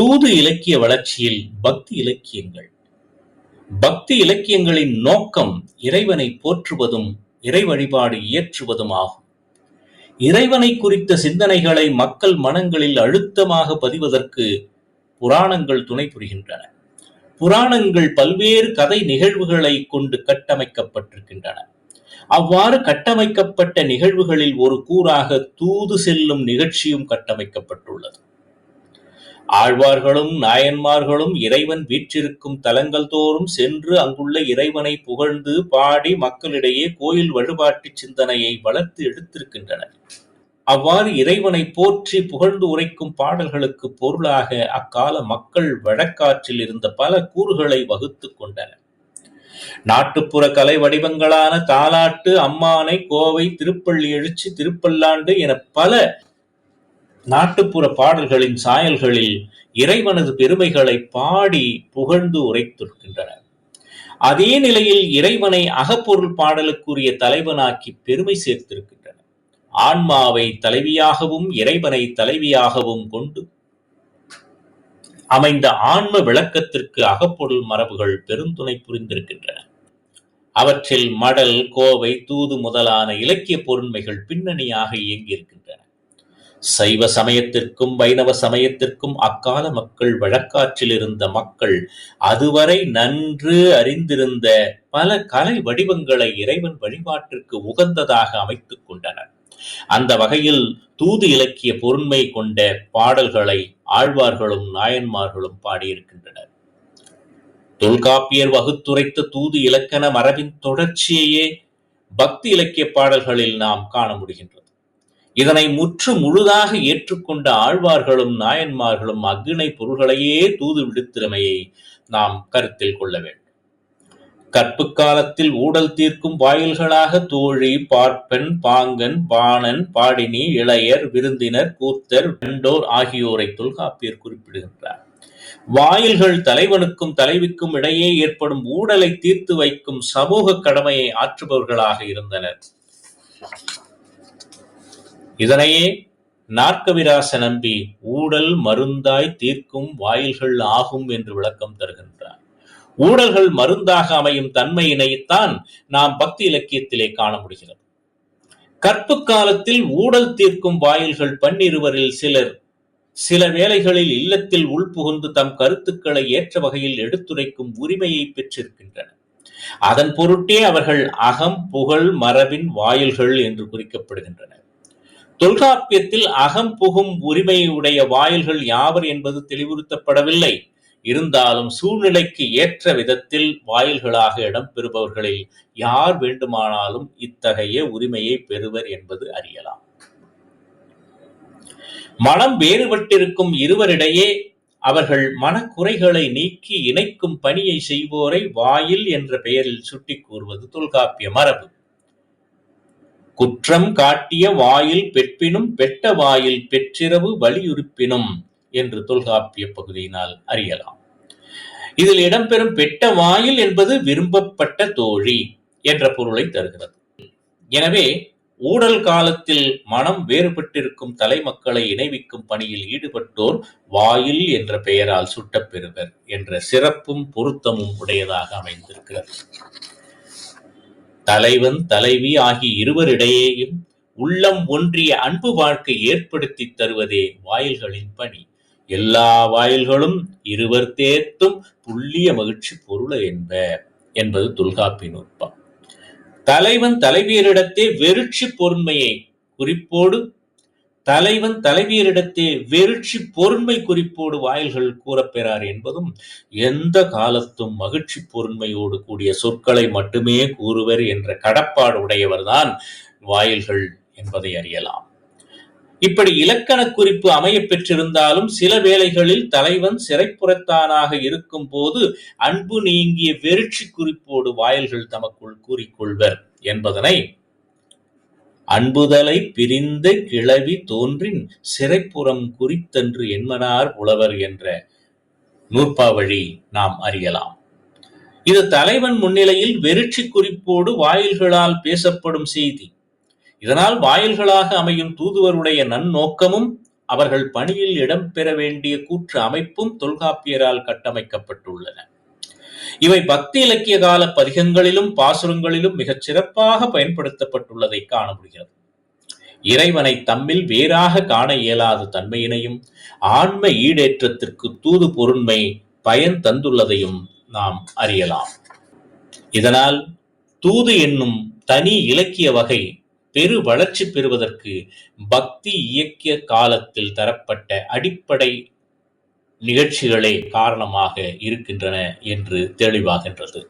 தூது இலக்கிய வளர்ச்சியில் பக்தி இலக்கியங்கள். பக்தி இலக்கியங்களின் நோக்கம் இறைவனை போற்றுவதும் இறை வழிபாடு இயற்றுவதும் ஆகும். இறைவனை குறித்த சிந்தனைகளை மக்கள் மனங்களில் அழுத்தமாக பதிவதற்கு புராணங்கள் துணை புரிகின்றன. புராணங்கள் பல்வேறு கதை நிகழ்வுகளை கொண்டு கட்டமைக்கப்பட்டிருக்கின்றன. அவ்வாறு கட்டமைக்கப்பட்ட நிகழ்வுகளில் ஒரு கூறாக தூது செல்லும் நிகழ்ச்சியும் கட்டமைக்கப்பட்டுள்ளது. ஆழ்வார்களும் நாயன்மார்களும் இறைவன் வீற்றிருக்கும் தலங்கள் தோறும் சென்று அங்குள்ள இறைவனை புகழ்ந்து பாடி மக்களிடையே கோயில் வழிபாட்டு சிந்தனையை வளர்த்து எடுத்திருக்கின்றனர். அவ்வாறு இறைவனை போற்றி புகழ்ந்து உரைக்கும் பாடல்களுக்கு பொருளாக அக்கால மக்கள் வழக்காற்றில் இருந்த பல கூறுகளை வகுத்துக் கொண்டனர். நாட்டுப்புற கலை வடிவங்களான தாலாட்டு அம்மானை கோவை திருப்பள்ளி எழுச்சி திருப்பல்லாண்டு என பல நாட்டுப்புற பாடல்களின் சாயல்களில் இறைவனது பெருமைகளை பாடி புகழ்ந்து உரைத்திருக்கின்றன அதே நிலையில் இறைவனை அகப்பொருள் பாடலுக்குரிய தலைவனாக்கி பெருமை சேர்த்திருக்கின்றன ஆன்மாவை தலைவியாகவும் இறைவனை தலைவியாகவும் கொண்டு அமைந்த ஆன்ம விளக்கத்திற்கு அகப்பொருள் மரபுகள் பெருந்துணை புரிந்திருக்கின்றன. அவற்றில் மடல் கோவை தூது முதலான இலக்கிய பொருண்மைகள் பின்னணியாக இயங்கியிருக்கின்றன. சைவ சமயத்திற்கும் வைணவ சமயத்திற்கும் அக்கால மக்கள் வழக்காற்றில் இருந்த மக்கள் அதுவரை நன்று அறிந்திருந்த பல கலை வடிவங்களை இறைவன் வழிபாட்டிற்கு உகந்ததாக அமைத்துக் கொண்டனர். அந்த வகையில் தூது இலக்கிய பொருண்மை கொண்ட பாடல்களை ஆழ்வார்களும் நாயன்மார்களும் பாடியிருக்கின்றனர். தொல்காப்பியர் வகுத்துரைத்த தூது இலக்கண மரபின் தொடர்ச்சியையே பக்தி இலக்கிய பாடல்களில் நாம் காண முடிகின்றது. இதனை முற்று முழுதாக ஏற்றுக்கொண்ட ஆழ்வார்களும் நாயன்மார்களும் அக்னை பொருள்களையே தூது விடுத்திறமையை நாம் கருத்தில் கொள்ள வேண்டும். கற்பு காலத்தில் ஊடல் தீர்க்கும் வாயில்களாக தோழி பார்ப்பன் பாங்கன் பாணன் பாடினி இளையர் விருந்தினர் கூத்தர் வெண்டோர் ஆகியோரை தொல்காப்பியர் குறிப்பிடுகின்றார். வாயில்கள் தலைவனுக்கும் தலைவிக்கும் இடையே ஏற்படும் ஊடலை தீர்த்து வைக்கும் சமூக கடமையை ஆற்றுபவர்களாக இருந்தனர். இதனையே நாற்கவிராச நம்பி ஊடல் மருந்தாய் தீர்க்கும் வாயில்கள் ஆகும் என்று விளக்கம் தருகின்றார். ஊடல்கள் மருந்தாக அமையும் தன்மையினைத்தான் நாம் பக்தி இலக்கியத்திலே காண முடிகிறது. கற்பு காலத்தில் ஊடல் தீர்க்கும் வாயில்கள் பன்னிருவரில் சிலர் சில வேளைகளில் இல்லத்தில் உள்புகுந்து தம் கருத்துக்களை ஏற்ற வகையில் எடுத்துரைக்கும் உரிமையை பெற்றிருக்கின்றனர். அதன் பொருட்டே அவர்கள் அகம் புகழ் மரபின் வாயில்கள் என்று குறிக்கப்படுகின்றனர். தொல்காப்பியத்தில் அகம் புகும் உரிமையுடைய வாயில்கள் யாவர் என்பது தெளிவுறுத்தப்படவில்லை. இருந்தாலும் சூழ்நிலைக்கு ஏற்ற விதத்தில் வாயில்களாக இடம்பெறுபவர்களில் யார் வேண்டுமானாலும் இத்தகைய உரிமையை பெறுவர் என்பது அறியலாம். மனம் வேறுபட்டிருக்கும் இருவரிடையே அவர்கள் மனக்குறைகளை நீக்கி இணைக்கும் பணியை செய்வோரை வாயில் என்ற பெயரில் சுட்டிக் கூறுவது தொல்காப்பிய மரபு. குற்றம் காட்டிய வாயில் பெற்பினும் பெட்ட வாயில் பெற்றிரவு வலியுறுப்பினும் என்று தொல்காப்பிய பகுதியினால் அறியலாம். இதில் இடம்பெறும் பெட்ட வாயில் என்பது விரும்பப்பட்ட தோழி என்ற பொருளை தருகிறது. எனவே ஊடல் காலத்தில் மனம் வேறுபட்டிருக்கும் தலைமக்களை இணைவிக்கும் பணியில் ஈடுபட்டோர் வாயில் என்ற பெயரால் சுட்டப்பெறுவர் என்ற சிறப்பும் பொருத்தமும் உடையதாக அமைந்திருக்கிறது. தலைவன் தலைவி ஆகிய இருவரிடையேயும் உள்ளம் ஒன்றிய அன்பு வாழ்க்கை ஏற்படுத்தி தருவதே வாயில்களின் பணி. எல்லா வாயில்களும் இருவர் தேர்த்தும் புள்ளிய மகிழ்ச்சி பொருள என்ப என்பது தொல்காப்பி நுட்பம். தலைவன் தலைவியரிடத்தே வெறுட்சி பொருண்மையை குறிப்போடு தலைவன் தலைவியரிடத்தே வெறிச்சி பொருண்மை குறிப்போடு வாயில்கள் கூறப்பெறார் என்பதும் எந்த காலத்தும் மகிழ்ச்சி பொருண்மையோடு கூடிய சொற்களை மட்டுமே கூறுவர் என்ற கடப்பாடு உடையவர்தான் வாயில்கள் என்பதை அறியலாம். இப்படி இலக்கண குறிப்பு அமைய பெற்றிருந்தாலும் சில வேளைகளில் தலைவன் சிறைப்புறத்தானாக இருக்கும் போது அன்பு நீங்கிய வெறிச்சி குறிப்போடு வாயில்கள் தமக்குள் கூறிக்கொள்வர் என்பதனை அன்புதலை பிரிந்த கிளவி தோன்றின் சிறைப்புறம் குறித்தன்று என்மனார் புலவர் என்ற நூற்பாவழி நாம் அறியலாம். இது தலைவன் முன்னிலையில் வெறுச்சி குறிப்போடு வாயில்களால் பேசப்படும் செய்தி. இதனால் வாயில்களாக அமையும் தூதுவருடைய நன்னோக்கமும் அவர்கள் பணியில் இடம்பெற வேண்டிய கூற்று அமைப்பும் தொல்காப்பியரால் கட்டமைக்கப்பட்டுள்ளன. இவை பக்தி இலக்கிய கால பதிகங்களிலும் பாசுரங்களிலும் மிகச் சிறப்பாக பயன்படுத்தப்பட்டுள்ளதை காண முடிகிறது இறைவனை தம்மில் வேறாக காண இயலாத தன்மையினையும் ஆன்ம ஈடேற்றத்திற்கு தூது பொருண்மை பயன் தந்துள்ளதையும் நாம் அறியலாம். இதனால் தூது என்னும் தனி இலக்கிய வகை பெரு வளர்ச்சி பெறுவதற்கு பக்தி இயக்கிய காலத்தில் தரப்பட்ட அடிப்படை நிகழ்ச்சிகளே காரணமாக இருக்கின்றன என்று தெளிவாகின்றது.